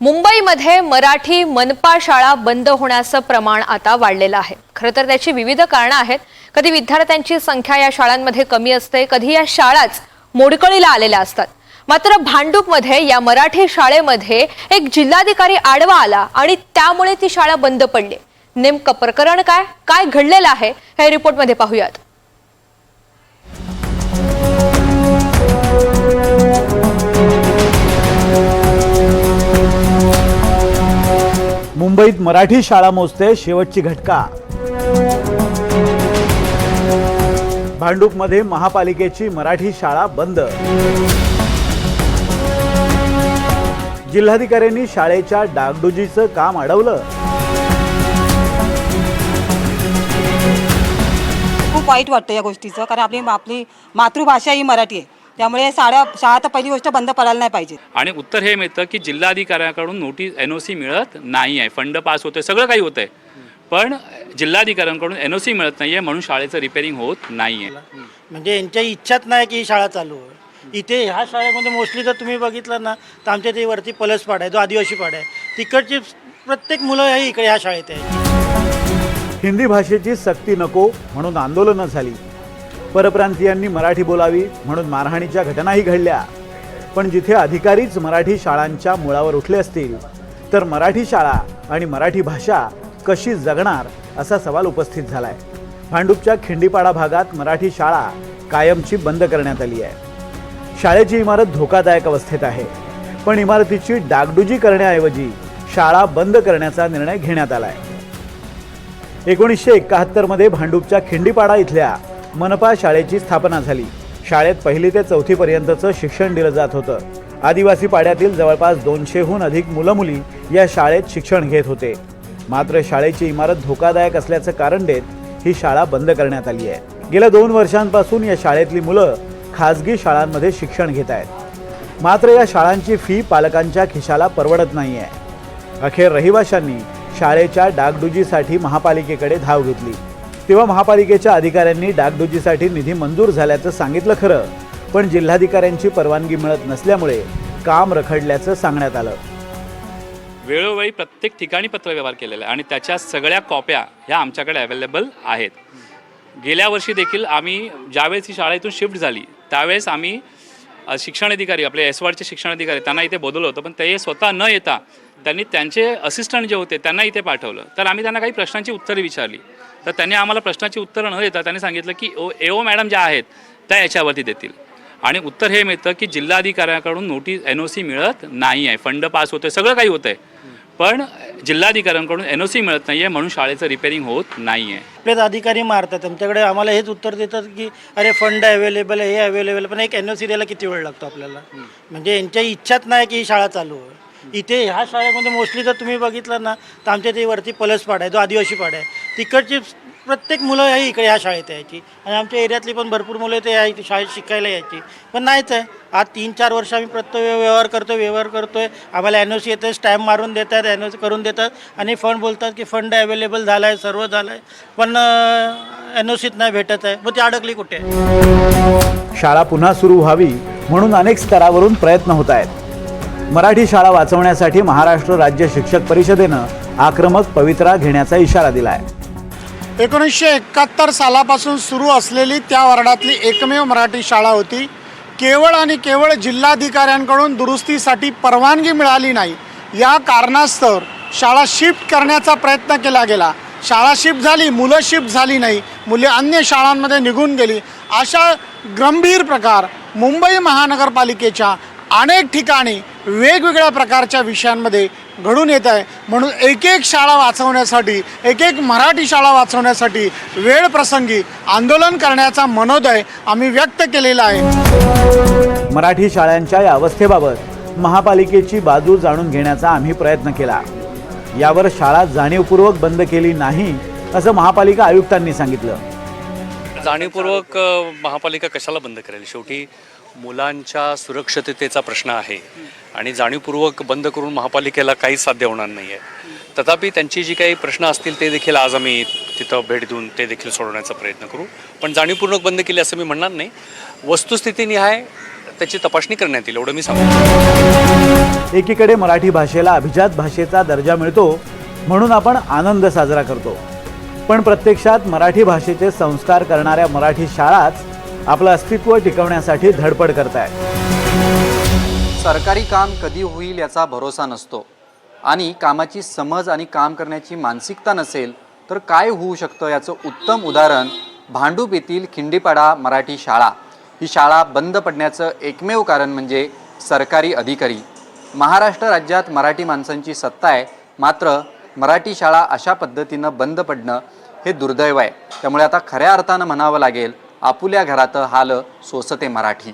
मुंबईमध्ये मराठी मनपा शाळा बंद होण्याचं प्रमाण आता वाढलेलं आहे. खरं तर त्याची विविध कारणं आहेत. कधी विद्यार्थ्यांची संख्या या शाळांमध्ये कमी असते कधी या शाळाच मोडकळीला आलेल्या असतात. मात्र भांडूपमध्ये या मराठी शाळेमध्ये एक जिल्हाधिकारी आडवा आला आणि त्यामुळे ती शाळा बंद पडली. नेमकं प्रकरण काय? काय घडलेलं आहे? हे रिपोर्टमध्ये पाहूयात. मुंबईत मराठी शाळा मोजते शेवटची घटका. भांडूपमध्ये महापालिकेची मराठी शाळा बंद. जिल्हाधिकाऱ्यांनी शाळेच्या डागडुजीचं काम अडवलं. खूप वाईट वाटतं या गोष्टीचं कारण आपली आपली मातृभाषा ही मराठी आहे. त्यामुळे शाळा शाळा तर पहिली गोष्ट बंद पडायला नाही पाहिजे आणि उत्तर हे मिळतं की जिल्हाधिकाऱ्याकडून नोटीस एन ओ सी मिळत नाही आहे. फंड पास होतोय सगळं काही होतंय. पण जिल्हाधिकाऱ्यांकडून एन ओ सी मिळत नाही आहे म्हणून शाळेचं रिपेअरिंग होत नाही आहे. म्हणजे यांच्या इच्छाच नाही की ही शाळा चालू आहे इथे ह्या शाळेमध्ये मोस्टली जर तुम्ही बघितलं ना तर आमच्या ते वरती पलसपाड आहे जो आदिवासी पाड आहे. तिकडची प्रत्येक मुलं ही इकडे ह्या शाळेत आहे. हिंदी भाषेची सक्ती नको म्हणून आंदोलनं झाली. परप्रांतीयांनी मराठी बोलावी म्हणून मारहाणीच्या घटनाही घडल्या. पण जिथे अधिकारीच मराठी शाळांच्या मुळावर उठले असतील तर मराठी शाळा आणि मराठी भाषा कशी जगणार असा सवाल उपस्थित झालाय. भांडूपच्या खिंडीपाडा भागात मराठी शाळा कायमची बंद करण्यात आली आहे. शाळेची इमारत धोकादायक अवस्थेत आहे. पण इमारतीची डागडुजी करण्याऐवजी शाळा बंद करण्याचा निर्णय घेण्यात आलाय. एकोणीसशे एकाहत्तरमध्ये भांडूपच्या खिंडीपाडा इथल्या मनपा शाळेची स्थापना झाली. शाळेत पहिली ते चौथीपर्यंतचं शिक्षण दिलं जात होतं. आदिवासी पाड्यातील जवळपास दोनशेहून अधिक मुलं मुली या शाळेत शिक्षण घेत होते. मात्र शाळेची इमारत धोकादायक असल्याचं कारण देत ही शाळा बंद करण्यात आली आहे. गेल्या दोन वर्षांपासून या शाळेतली मुलं खाजगी शाळांमध्ये शिक्षण घेत आहेत. मात्र या शाळांची फी पालकांच्या खिशाला परवडत नाही आहे अखेर रहिवाशांनी शाळेच्या डागडुजीसाठी महापालिकेकडे धाव घेतली. तेव्हा महापालिकेच्या अधिकाऱ्यांनी डागडुजीसाठी निधी मंजूर झाल्याचं सांगितलं खरं. पण जिल्हाधिकाऱ्यांची परवानगी मिळत नसल्यामुळे काम रखडल्याचं सांगण्यात आलं. वेळोवेळी प्रत्येक ठिकाणी पत्रव्यवहार केलेला आहे आणि त्याच्या सगळ्या कॉप्या ह्या आमच्याकडे अवेलेबल आहेत. गेल्या वर्षी देखील आम्ही ज्यावेळेस ही शाळा इथून शिफ्ट झाली त्यावेळेस आम्ही शिक्षण अधिकारी आपले एसवाडचे शिक्षण अधिकारी त्यांना इथे बोलवलं होतं पण ते स्वतः न येता त्यांनी त्यांचे असिस्टंट जे होते त्यांना इथे पाठवलं. तर आम्ही त्यांना काही प्रश्नांची उत्तरे विचारली. तर त्यांनी आम्हाला प्रश्नाची उत्तरं न देता त्यांनी सांगितलं की ओ एओ मॅडम ज्या आहेत त्या याच्यावरती देतील. आणि उत्तर हे मिळतं की जिल्हाधिकाऱ्याकडून नोटीस एन ओ सी मिळत नाही आहे. फंड पास होतोय सगळं काही होतंय. पण जिल्हाधिकाऱ्यांकडून एन ओ सी मिळत नाही आहे म्हणून शाळेचं रिपेअरिंग होत नाही आहे आपलेच अधिकारी मारतात. आमच्याकडे आम्हाला हेच उत्तर देतात की अरे फंड अवेलेबल आहे हे अवेलेबल पण एक एन ओ सी द्यायला किती वेळ लागतो आपल्याला? म्हणजे यांच्या इच्छाच नाही की ही शाळा चालू आहे इथे ह्या शाळेमध्ये मोस्टली जर तुम्ही बघितलं ना तर आमच्या ते वरती पलसपाड आहे जो आदिवासी पाड आहे. तिकडची प्रत्येक मुलं ही इकडे ह्या शाळेत यायची. आणि आमच्या एरियातली पण भरपूर मुलं ते यायची शाळेत शिकायला यायची. पण नाहीच आहे. आज तीन चार वर्ष आम्ही प्रत्येक व्यवहार करतोय व्यवहार करतोय. आम्हाला एन ओ सी येते स्टॅम्प मारून देतात एन ओ सी करून देतात आणि फंड बोलतात की फंड अवेलेबल झाला आहे सर्व झालं आहे पण एन ओ सीत नाही भेटत आहे. मग ती अडकली कुठे? शाळा पुन्हा सुरू व्हावी म्हणून अनेक स्तरावरून प्रयत्न होत आहेत. मराठी शाळा वाचवण्यासाठी महाराष्ट्र राज्य शिक्षक परिषदेनं आक्रमक पवित्रा घेण्याचा इशारा दिला आहे एकोणीसशे एकाहत्तर सालापासून सुरू असलेली त्या वार्डातली एकमेव मराठी शाळा होती. केवळ आणि केवळ जिल्हाधिकाऱ्यांकडून दुरुस्तीसाठी परवानगी मिळाली नाही. या कारणास्तव शाळा शिफ्ट करण्याचा प्रयत्न केला गेला. शाळा शिफ्ट झाली मुलं शिफ्ट झाली नाही मुले अन्य शाळांमध्ये निघून गेली. अशा गंभीर प्रकार मुंबई महानगरपालिकेच्या अनेक ठिकाणी वेगवेगळ्या प्रकारच्या विषयांमध्ये घडून येत आहे. म्हणून एक एक शाळा वाचवण्यासाठी एक एक मराठी शाळा वाचवण्यासाठी वेळ प्रसंगी आंदोलन करण्याचा मनोदय आम्ही व्यक्त केलेला आहे. मराठी शाळांच्या या अवस्थेबाबत महापालिकेची बाजू जाणून घेण्याचा आम्ही प्रयत्न केला. यावर शाळा जाणीवपूर्वक बंद केली नाही असं महापालिका आयुक्तांनी सांगितलं. जाणीवपूर्वक महापालिका कशाला बंद करेल? शेवटी मुलांच्या सुरक्षिततेचा प्रश्न आहे. आणि जाणीवपूर्वक बंद करून महापालिकेला काहीच साध्य होणार नाही आहे तथापि त्यांची जी काही प्रश्न असतील ते देखील आज आम्ही तिथं भेट देऊन ते देखील सोडवण्याचा प्रयत्न करू. पण जाणीवपूर्वक बंद केली असं मी म्हणणार नाही. वस्तुस्थितीनिहाय त्याची तपासणी करण्यात येईल एवढं मी सांगतो. एकीकडे मराठी भाषेला अभिजात भाषेचा दर्जा मिळतो म्हणून आपण आनंद साजरा करतो. पण प्रत्यक्षात मराठी भाषेचे संस्कार करणाऱ्या मराठी शाळाच आपलं अस्तित्व टिकवण्यासाठी धडपड करतायत. सरकारी काम कधी होईल याचा भरोसा नसतो. आणि कामाची समज आणि काम करण्याची मानसिकता नसेल तर काय होऊ शकतं याचं उत्तम उदाहरण भांडूप येथील खिंडीपाडा मराठी शाळा. ही शाळा बंद पडण्याचं एकमेव कारण म्हणजे सरकारी अधिकारी. महाराष्ट्र राज्यात मराठी माणसांची सत्ता आहे मात्र मराठी शाळा अशा पद्धतीनं बंद पडणं हे दुर्दैव आहे. त्यामुळे आता खऱ्या अर्थानं म्हणावं लागेल आपुल्या घरात हाल सोसते Marathi.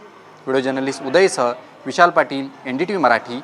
Video journalist उदयसह Vishal Patil N D T V Marathi.